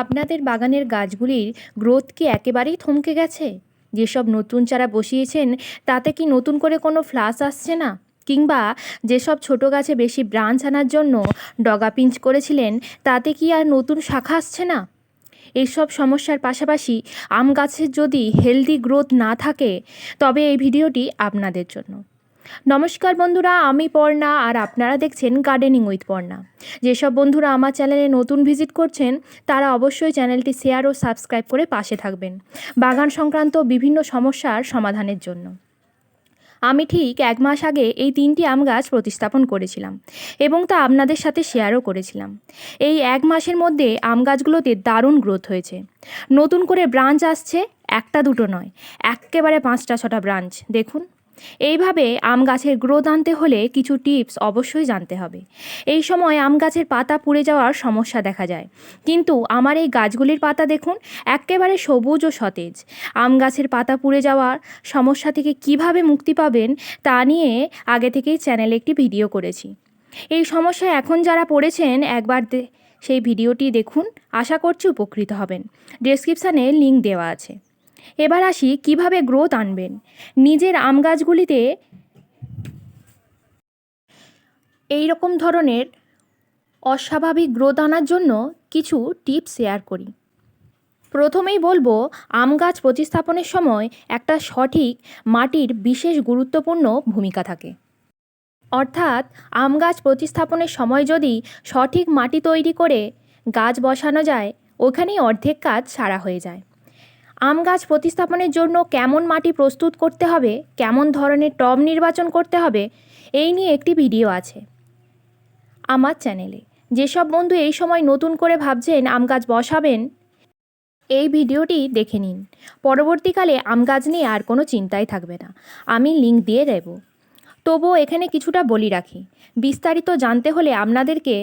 আপনাদের বাগানের গাছগুলির গ্রোথ কি একেবারেই থমকে গেছে? যেসব নতুন চারা বসিয়েছেন, তাতে কি নতুন করে কোনো ফ্লাস আসছে না? কিংবা যেসব ছোটো গাছে বেশি ব্রাঞ্চ আনার জন্য ডগা পিঞ্চ করেছিলেন, তাতে কি আর নতুন শাখা আসছে না? এইসব সমস্যার পাশাপাশি আম গাছের যদি হেলদি গ্রোথ না থাকে, তবে এই ভিডিওটি আপনাদের জন্য। নমস্কার বন্ধুরা, আমি পর্ণা আর আপনারা দেখছেন গার্ডেনিং উইথ পর্ণা। যেসব বন্ধুরা আমার চ্যানেলে নতুন ভিজিট করছেন, তারা অবশ্যই চ্যানেলটি শেয়ার ও সাবস্ক্রাইব করে পাশে থাকবেন বাগান সংক্রান্ত বিভিন্ন সমস্যার সমাধানের জন্য। আমি ঠিক এক মাস আগে এই তিনটি আম গাছ প্রতিস্থাপন করেছিলাম এবং তা আপনাদের সাথে শেয়ারও করেছিলাম। এই এক মাসের মধ্যে আম গাছগুলোতে দারুণ গ্রোথ হয়েছে। নতুন করে ব্রাঞ্চ আসছে, একটা দুটো নয় এক্কেবারে পাঁচটা ছটা ব্রাঞ্চ দেখুন। এইভাবে আম গাছের গ্রোথ আনতে হলে কিছু টিপস অবশ্যই জানতে হবে। এই সময় আম গাছের পাতা পুড়ে যাওয়ার সমস্যা দেখা যায়। কিন্তু আমার এই গাছগুলির পাতা দেখুন, একেবারে সবুজ ও সতেজ। আম গাছের পাতা পুড়ে যাওয়ার সমস্যা থেকে কীভাবে মুক্তি পাবেন তা নিয়ে আগে থেকেই চ্যানেলে একটি ভিডিও করেছি। এই সমস্যায় এখন যারা পড়েছেন, একবার সেই ভিডিওটি দেখুন। আশা করছি উপকৃত হবেন। ডেসক্রিপশানে লিঙ্ক দেওয়া আছে। এবার আসি কীভাবে গ্রোথ আনবেন। নিজের আম গাছগুলিতে এই রকম ধরনের অস্বাভাবিক গ্রোথ আনার জন্য কিছু টিপস শেয়ার করি। প্রথমেই বলব, আম গাছ প্রতিস্থাপনের সময় একটা সঠিক মাটির বিশেষ গুরুত্বপূর্ণ ভূমিকা থাকে। অর্থাৎ, আম গাছ প্রতিস্থাপনের সময় যদি সঠিক মাটি তৈরি করে গাছ বসানো যায়, ওখানেই অর্ধেক কাজ সারা হয়ে যায়। আম গাছ প্রতিস্থাপনের জন্য কেমন মাটি প্রস্তুত করতে হবে? কেমন ধরনের টব নির্বাচন করতে হবে? এই নিয়ে একটি ভিডিও আছে আমার চ্যানেলে। যেসব বন্ধু এই সময় নতুন করে ভাবছেন আম গাছ বসাবেন, এই ভিডিওটি দেখে নিন। পরবর্তীকালে আম গাছ নিয়ে আর কোনো চিন্তাই থাকবে না। আমি লিঙ্ক দিয়ে দেব। তবুও এখানে কিছুটা বলি রাখি। বিস্তারিত জানতে হলে আপনাদেরকে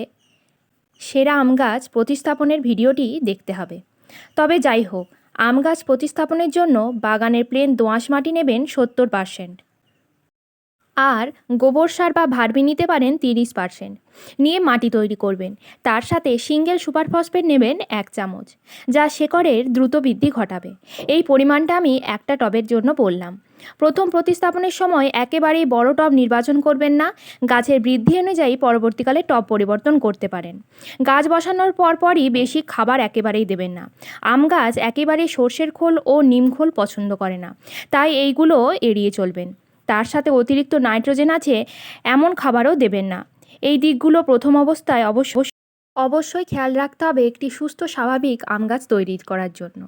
সেরা আম গাছ প্রতিস্থাপনের ভিডিওটি দেখতে হবে। তবে যাই হোক আম গাছ প্রতিস্থাপনের জন্য বাগানের প্লেন দোআঁশ মাটি নেবেন সত্তর পারসেন্ট। আর গোবর সার বা ভার্মি নিতে পারেন তিরিশ পারসেন্ট। নিয়ে মাটি তৈরি করবেন। তার সাথে সিঙ্গেল সুপার ফসফেট নেবেন এক চামচ, যা শেকড়ের দ্রুত বৃদ্ধি ঘটাবে। এই পরিমাণটা আমি একটা টবের জন্য বললাম। প্রথম প্রতিস্থাপনের সময় একেবারেই বড় টব নির্বাচন করবেন না। গাছের বৃদ্ধি অনুযায়ী পরবর্তীকালে টব পরিবর্তন করতে পারেন। গাছ বসানোর পরপরই বেশি খাবার একেবারেই দেবেন না। আম গাছ একেবারে সর্ষের খোল ও নিম খোল পছন্দ করে না। তাই এইগুলো এড়িয়ে চলবেন। তার সাথে অতিরিক্ত নাইট্রোজেন আছে, এমন খাবারও দেবেন না। এই দিকগুলো প্রথম অবস্থায় অবশ্য, অবশ্যই খেয়াল রাখতে হবে একটি সুস্থ, স্বাভাবিক আম গাছ তৈরি করার জন্য।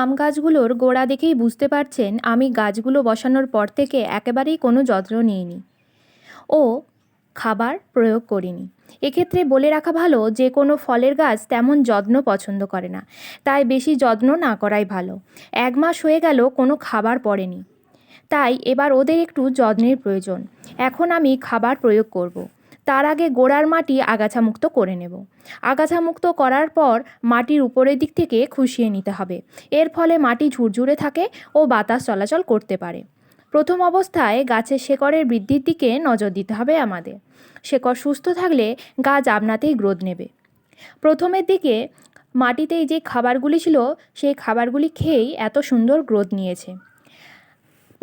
আম গাছগুলোর গোড়া দেখেই বুঝতে পারছেন, আমি গাছগুলো বসানোর পর থেকে একেবারেই কোনো যত্ন নিইনি। ও খাবার প্রয়োগ করিনি। এক্ষেত্রে বলে রাখা ভালো, যে কোনো ফলের গাছ তেমন যত্ন পছন্দ করে না। তাই বেশি যত্ন না করাই ভালো। এক মাস হয়ে গেল, কোনো খাবার পড়েনি। তাই এবার ওদের একটু যত্নের প্রয়োজন। এখন আমি খাবার প্রয়োগ করব। তার আগে গোড়ার মাটি আগাছামুক্ত করে নেব। আগাছামুক্ত করার পর মাটির উপরের দিক থেকে খুশিয়ে নিতে হবে। এর ফলে মাটি ঝুরঝুরে থাকে ও বাতাস চলাচল করতে পারে। প্রথম অবস্থায় গাছের শেকড়ের বৃদ্ধির দিকে নজর দিতে হবে আমাদের। শেকড় সুস্থ থাকলে গাছ আপনাতেই গ্রোথ নেবে। প্রথমের দিকে মাটিতেই যে খাবারগুলি ছিল, সেই খাবারগুলি খেয়েই এত সুন্দর গ্রোথ নিয়েছে।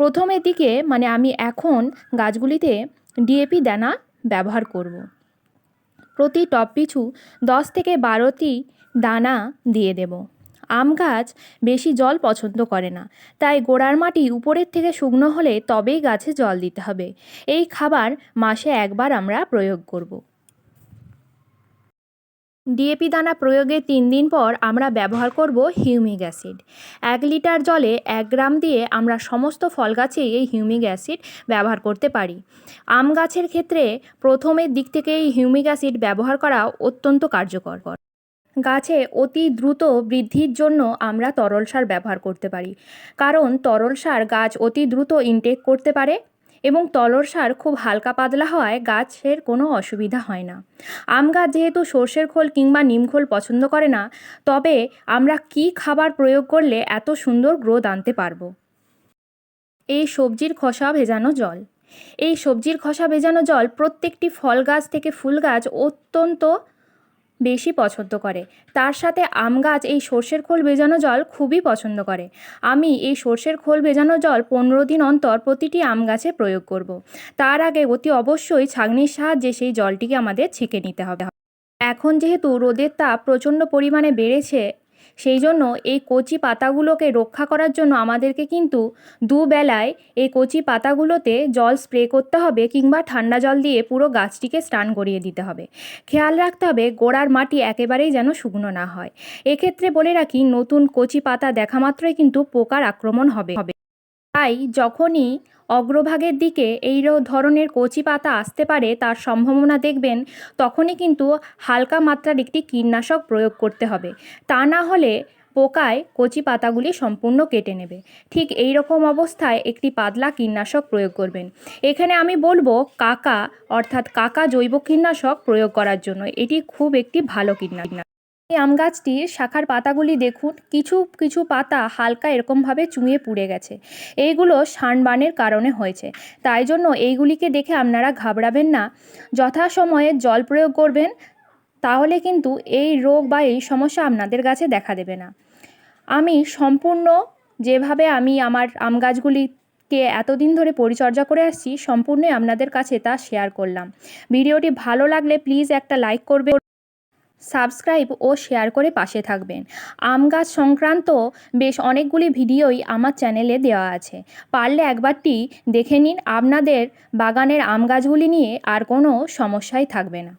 প্রথমের দিকে মানে আমি এখন গাছগুলিতে ডিএপি দানা ব্যবহার করব। প্রতি টব পিছু দশ থেকে বারোটি দানা দিয়ে দেব আম গাছ বেশি জল পছন্দ করে না, তাই গোড়ার মাটি উপরের থেকে শুকনো হলে তবেই গাছে জল দিতে হবে এই খাবার মাসে একবার আমরা প্রয়োগ করব। ডিএপি দানা প্রয়োগের তিন দিন পর আমরা ব্যবহার করব হিউমিক অ্যাসিড। এক লিটার জলে এক গ্রাম দিয়ে আমরা সমস্ত ফল গাছেই এই হিউমিক অ্যাসিড ব্যবহার করতে পারি। আম গাছের ক্ষেত্রে প্রথমের দিক থেকে এই হিউমিক অ্যাসিড ব্যবহার করা অত্যন্ত কার্যকর। গাছে অতি দ্রুত বৃদ্ধির জন্য আমরা তরল সার ব্যবহার করতে পারি। কারণ তরল সার গাছ অতি দ্রুত ইনটেক করতে পারে এবং তলর সার খুব হালকা পাতলা হওয়ায় গাছের কোনো অসুবিধা হয় না। আম গাছ যেহেতু সর্ষের খোল কিংবা নিম খোল পছন্দ করে না, তবে আমরা কি খাবার প্রয়োগ করলে এত সুন্দর গ্রোথ আনতে পারব? এই সবজির খোসা ভেজানো জল। এই সবজির খোসা ভেজানো জল প্রত্যেকটি ফল গাছ থেকে ফুল গাছ অত্যন্ত বেশি পছন্দ করে। তার সাথে আম গাছ এই সর্ষের খোল ভেজানো জল খুবই পছন্দ করে। আমি এই সর্ষের খোল ভেজানো জল পনেরো দিন অন্তর প্রতিটি আম গাছে প্রয়োগ করব। তার আগে অতি অবশ্যই ছাগনির সাহায্যে সেই জলটিকে আমাদের ছেঁকে নিতে হবে। এখন যেহেতু রোদের তাপ প্রচণ্ড পরিমাণে বেড়েছে সেই জন্য এই কচি পাতাগুলোকে রক্ষা করার জন্য আমাদেরকে কিন্তু দুবেলায় এই কচি পাতাগুলোতে জল স্প্রে করতে হবে কিংবা ঠান্ডা জল দিয়ে পুরো গাছটিকে স্নান করিয়ে দিতে হবে। খেয়াল রাখতে হবে গোড়ার মাটি একেবারেই যেন শুকনো না হয়। এক্ষেত্রে বলে রাখি, নতুন কচি পাতা দেখা মাত্রই কিন্তু পোকার আক্রমণ হবে। তাই যখনই অগ্রভাগের দিকে এই ধরনের কচি পাতা আসতে পারে তার সম্ভাবনা দেখবেন, তখনই কিন্তু হালকা মাত্রার একটি কীটনাশক প্রয়োগ করতে হবে। তা না হলে পোকায় কচি পাতাগুলি সম্পূর্ণ কেটে নেবে। ঠিক এই রকম অবস্থায় একটি পাতলা কীটনাশক প্রয়োগ করবেন। এখানে আমি বলব কাকা, অর্থাৎ কাকা জৈব কীটনাশক প্রয়োগ করার জন্য। এটি খুব একটি ভালো কীটনাশক। এই আম গাছটির শাখার পাতাগুলি দেখুন, কিছু কিছু পাতা হালকা এরকমভাবে চুঁয়ে পুড়ে গেছে। এইগুলো সানবানের কারণে হয়েছে। তাই জন্য এইগুলিকে দেখে আপনারা ঘাবড়াবেন না। যথাসময়ে জল প্রয়োগ করবেন, তাহলে কিন্তু এই রোগ বা এই সমস্যা আপনাদের গাছে দেখা দেবে না। আমি সম্পূর্ণ যেভাবে আমি আমার আম গাছগুলিকে এতদিন ধরে পরিচর্যা করে আসছি, সম্পূর্ণই আপনাদের কাছে তা শেয়ার করলাম। ভিডিওটি ভালো লাগলে প্লিজ একটা লাইক করবে সাবস্ক্রাইব ও শেয়ার করে পাশে থাকবেন। আম গাছ সংক্রান্ত বেশ অনেকগুলি ভিডিওই আমার চ্যানেলে দেওয়া আছে। পারলে একবারটি দেখে নিন, আপনাদের বাগানের আম গাছগুলি নিয়ে আর কোনো সমস্যাই থাকবে না।